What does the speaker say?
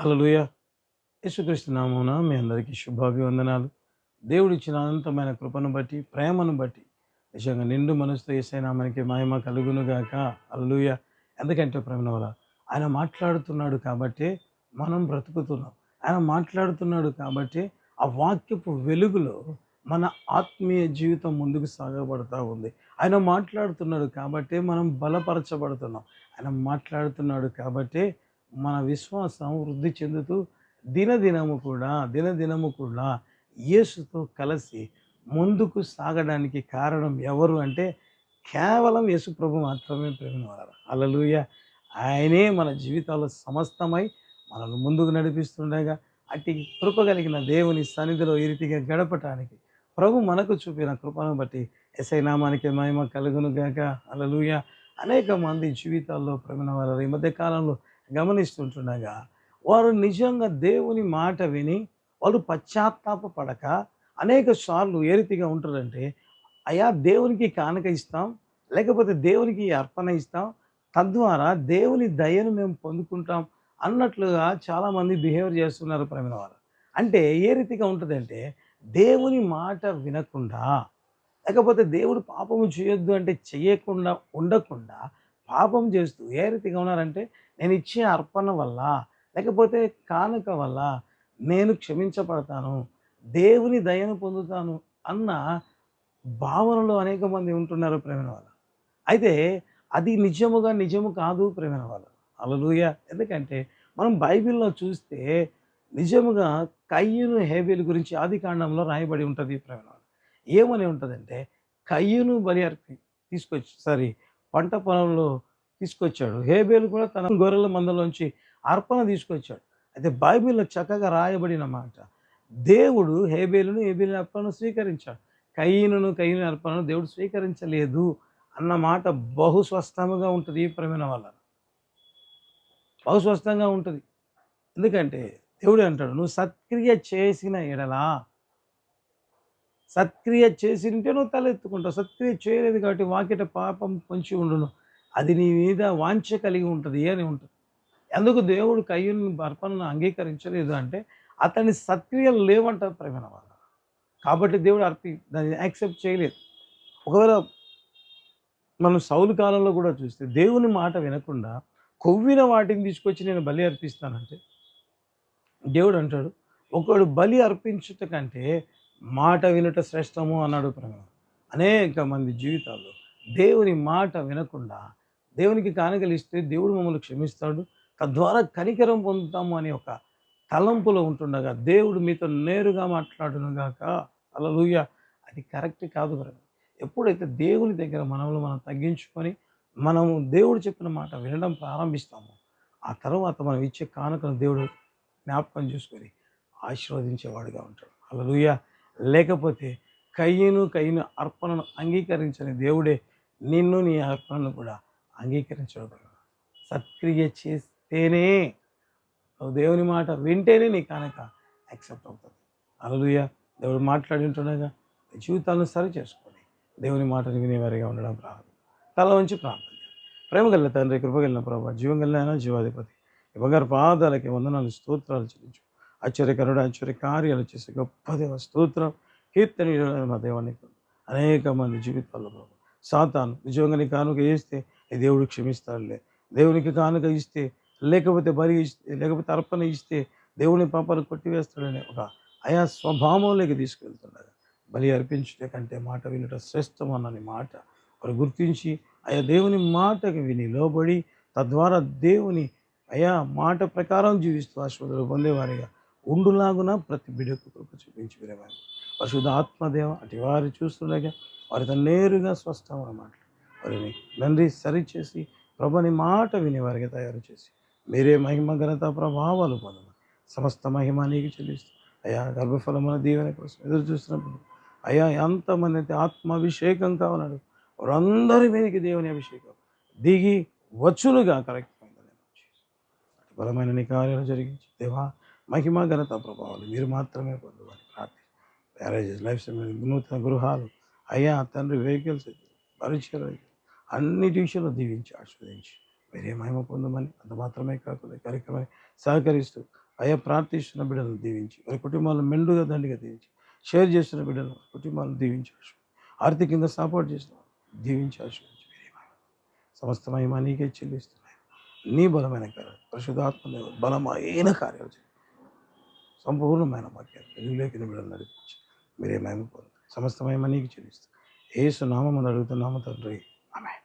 హల్లెలూయ. యేసుక్రీస్తు నామమున మీ అందరికీ శుభాభివందనాలు. దేవుడు ఇచ్చిన అనంతమైన కృపను బట్టి ప్రేమను బట్టి నిజంగా నిండు మనసుతో ఏసైనా మనకి మహిమ కలుగునుగాక గాక. ఎందుకంటే ప్రేమ వల్ల ఆయన మాట్లాడుతున్నాడు కాబట్టి మనం బ్రతుకుతున్నాం. ఆయన మాట్లాడుతున్నాడు కాబట్టి ఆ వాక్యపు వెలుగులో మన ఆత్మీయ జీవితం ముందుకు సాగబడతా ఉంది. ఆయన మాట్లాడుతున్నాడు కాబట్టి మనం బలపరచబడుతున్నాం. ఆయన మాట్లాడుతున్నాడు కాబట్టి మన విశ్వాసం వృద్ధి చెందుతూ దినదినము కూడా దినదినము కూడా యేసుతో కలిసి ముందుకు సాగడానికి కారణం ఎవరు అంటే కేవలం యేసు ప్రభు మాత్రమే ప్రేమవారు అలలుయ ఆయనే మన జీవితాల్లో సమస్తమై మనల్ని ముందుకు నడిపిస్తుండగా అట్టి కృప కలిగిన దేవుని సన్నిధిలో ఈ రీతిగా గడపటానికి ప్రభు మనకు చూపిన కృపను బట్టి ఎస్ఐ నామానికి మహిమ కలుగును గాక. అలలుయ అనేక మంది జీవితాల్లో ప్రేమ వారు ఈ మధ్య కాలంలో గమనిస్తుంటుండగా వారు నిజంగా దేవుని మాట విని వాళ్ళు పశ్చాత్తాప పడక అనేక సార్లు ఏ రీతిగా ఉంటారంటే అయా దేవునికి కానుక ఇస్తాం లేకపోతే దేవునికి అర్పణ ఇస్తాం తద్వారా దేవుని దయను మేము పొందుకుంటాం అన్నట్లుగా చాలామంది బిహేవ్ చేస్తున్నారు ప్రేమ వారు అంటే ఏ రీతిగా ఉంటుందంటే దేవుని మాట వినకుండా లేకపోతే దేవుడు పాపము చేయొద్దు అంటే చేయకుండా ఉండకుండా పాపం చేస్తూ ఏ రీతిగా ఉన్నారంటే నేను ఇచ్చే అర్పణ వల్ల లేకపోతే కానుక వల్ల నేను క్షమించబడతాను దేవుని దయను పొందుతాను అన్న భావనలో అనేక మంది ఉంటున్నారు ప్రేమ వాళ్ళు అయితే అది నిజముగా నిజము కాదు ప్రేమ వాళ్ళు అలలుయ ఎందుకంటే మనం బైబిల్లో చూస్తే నిజముగా కయ్యూను హేబేలు గురించి ఆది కాండంలో రాయబడి ఉంటుంది ప్రేమ ఏమని ఉంటుందంటే కయ్యూను బలి అర్పి తీసుకొచ్చి సారీ పంట పొలంలో తీసుకొచ్చాడు. హేబేలు కూడా తన గొర్రెల మందలోంచి అర్పణ తీసుకొచ్చాడు. అయితే బైబిల్లో చక్కగా రాయబడిన మాట దేవుడు హేబేలును హేబేలు అర్పణను స్వీకరించాడు. కయ్యను కయ్యను అర్పణను దేవుడు స్వీకరించలేదు అన్న మాట బహు ఉంటుంది ఈ ప్రమేణ వల్ల బహు ఉంటుంది. ఎందుకంటే దేవుడు అంటాడు నువ్వు సత్క్రియ చేసిన ఎడలా సత్క్రియ చేసింటే నువ్వు తలెత్తుకుంటావు సత్క్రియ చేయలేదు కాబట్టి వాకిట పాపం పొంచి ఉండును. అది నీ మీద వాంఛ కలిగి ఉంటుంది అని ఉంటుంది. ఎందుకు దేవుడు కయ్యూని అర్పణను అంగీకరించలేదు అంటే అతని సత్క్రియలు లేవంటారు ప్రేమ వాళ్ళ కాబట్టి దేవుడు అర్పి దాన్ని యాక్సెప్ట్ చేయలేదు. ఒకవేళ మనం సౌలు కాలంలో కూడా చూస్తే దేవుని మాట వినకుండా కొవ్విన వాటిని తీసుకొచ్చి నేను బలి అర్పిస్తానంటే దేవుడు అంటాడు ఒకడు బలి అర్పించుట కంటే మాట వినుట శ్రేష్టము అన్నాడు ప్రేమ అనేక మంది జీవితాల్లో దేవుని మాట వినకుండా దేవునికి కానుకలు ఇస్తే దేవుడు మమ్మల్ని క్షమిస్తాడు. తద్వారా కనికరం పొందుతాము అనే ఒక తలంపులో ఉంటుండగా దేవుడు మీతో నేరుగా మాట్లాడునుగాక అలలుయ అది కరెక్ట్ కాదు బ్రదర్. ఎప్పుడైతే దేవుని దగ్గర మనములు మనం తగ్గించుకొని మనము దేవుడు చెప్పిన మాట వినడం ప్రారంభిస్తామో ఆ తర్వాత మనం ఇచ్చే కానుకను దేవుడు జ్ఞాపకం చేసుకొని ఆశీర్వదించేవాడుగా ఉంటాడు. అలలుయ లేకపోతే కయ్యను కయ్యను అర్పణను అంగీకరించని దేవుడే నిన్ను నీ అర్పణను కూడా అంగీకరించడం సత్క్రియ చేస్తేనే నువ్వు దేవుని మాట వింటేనే నీ కనుక యాక్సెప్ట్ అవుతుంది. అలలుయ దేవుడు మాట్లాడి ఉంటుండగా జీవితాలను సరి చేసుకొని దేవుని మాటను వినేవారిగా ఉండడం ప్రారంభం తల ఉంచి ప్రార్థన ప్రేమ గల్ల తండ్రి కృపగలిన ప్రభావ జీవం కలిగిన జీవాధిపతి ఇవ్వగారు పాదాలకి వందనాలు స్తోత్రాలు చెల్లించు. ఆశ్చర్యకరుడు ఆశ్చర్య కార్యాలు చేసే గొప్ప దేవ స్తోత్రం కీర్తన మా దేవానికి. అనేక మంది జీవితాల్లో ప్రభు సాతాను నిజంగా నీ కానుక వేస్తే దేవుడు క్షమిస్తాడులే. దేవునికి కానుక ఇస్తే లేకపోతే బలి ఇస్తే లేకపోతే అర్పణ ఇస్తే దేవుని పాపాలు కొట్టివేస్తాడనే ఒక ఆయా స్వభావంలోకి తీసుకెళ్తుండగా బలి అర్పించుట కంటే మాట వినుట శ్రేష్టం అన్నని మాట. వారు గుర్తించి ఆయా దేవుని మాటకి విని లోబడి తద్వారా దేవుని అయా మాట ప్రకారం జీవిస్తూ ఆశ్వాదాలు పొందేవారిగా ఉండులాగున ప్రతి బిడకు కృప చూపించి వినేవారు. పరిశుద్ధ ఆత్మదేవ అటు వారు చూస్తుండగా వారితో నేరుగా స్పష్టంగా మాట్లాడు వారిని నంది సరిచేసి ప్రభని మాట వినేవారిగా తయారు చేసి మీరే మహిమ ఘనత ప్రభావాలు పొందమని సమస్త మహిమ నీకు చెల్లిస్తూ అయా గర్భఫలమున దీవెన కోసం ఎదురు చూస్తున్నప్పుడు అయ్యా ఎంతమంది అయితే ఆత్మాభిషేకం కావాలన్నాడు వారందరి మీదకి దేవుని అభిషేకం. దిగి వచ్చునుగా కరెక్ట్ బలమైన నీ కార్యాలు జరిగించి దేవా మహిమ ఘనత ప్రభావాలు మీరు మాత్రమే పొందమని ప్రార్థి మ్యారేజెస్ లైఫ్ నూతన గృహాలు అయ్యా తండ్రి వెహికల్స్ పరిచయం అన్నిటి విషయంలో దీవించి ఆస్వాదించి మీరే మహిమ పొందమని అంత మాత్రమే కాకుండా కార్యక్రమం కార్యక్రమాన్ని సహకరిస్తూ ఆయా ప్రార్థిస్తున్న బిడ్డలను దీవించి వారి కుటుంబాలను మెండుగా దండిగా దీవించి షేర్ చేస్తున్న బిడ్డలను కుటుంబాలను దీవించి ఆర్థికంగా సపోర్ట్ చేసిన దీవించి ఆశీర్వదించు. మీరే మహిమ. సమస్త మహిమ నీకే చెల్లిస్తున్నాయి. నీ బలమైన కార్యాలు పరిశుధాత్మ బలమైన కార్యాలు సంపూర్ణమైన వాక్యాలు వెలుగులోకి బిడ్డలు నడిపించి మీరే మహిమ పొందండి సమస్త మహిమ నీకు చెల్లిస్తాం ఏసు నామం అడుగుతున్నాము తండ్రి. Amen.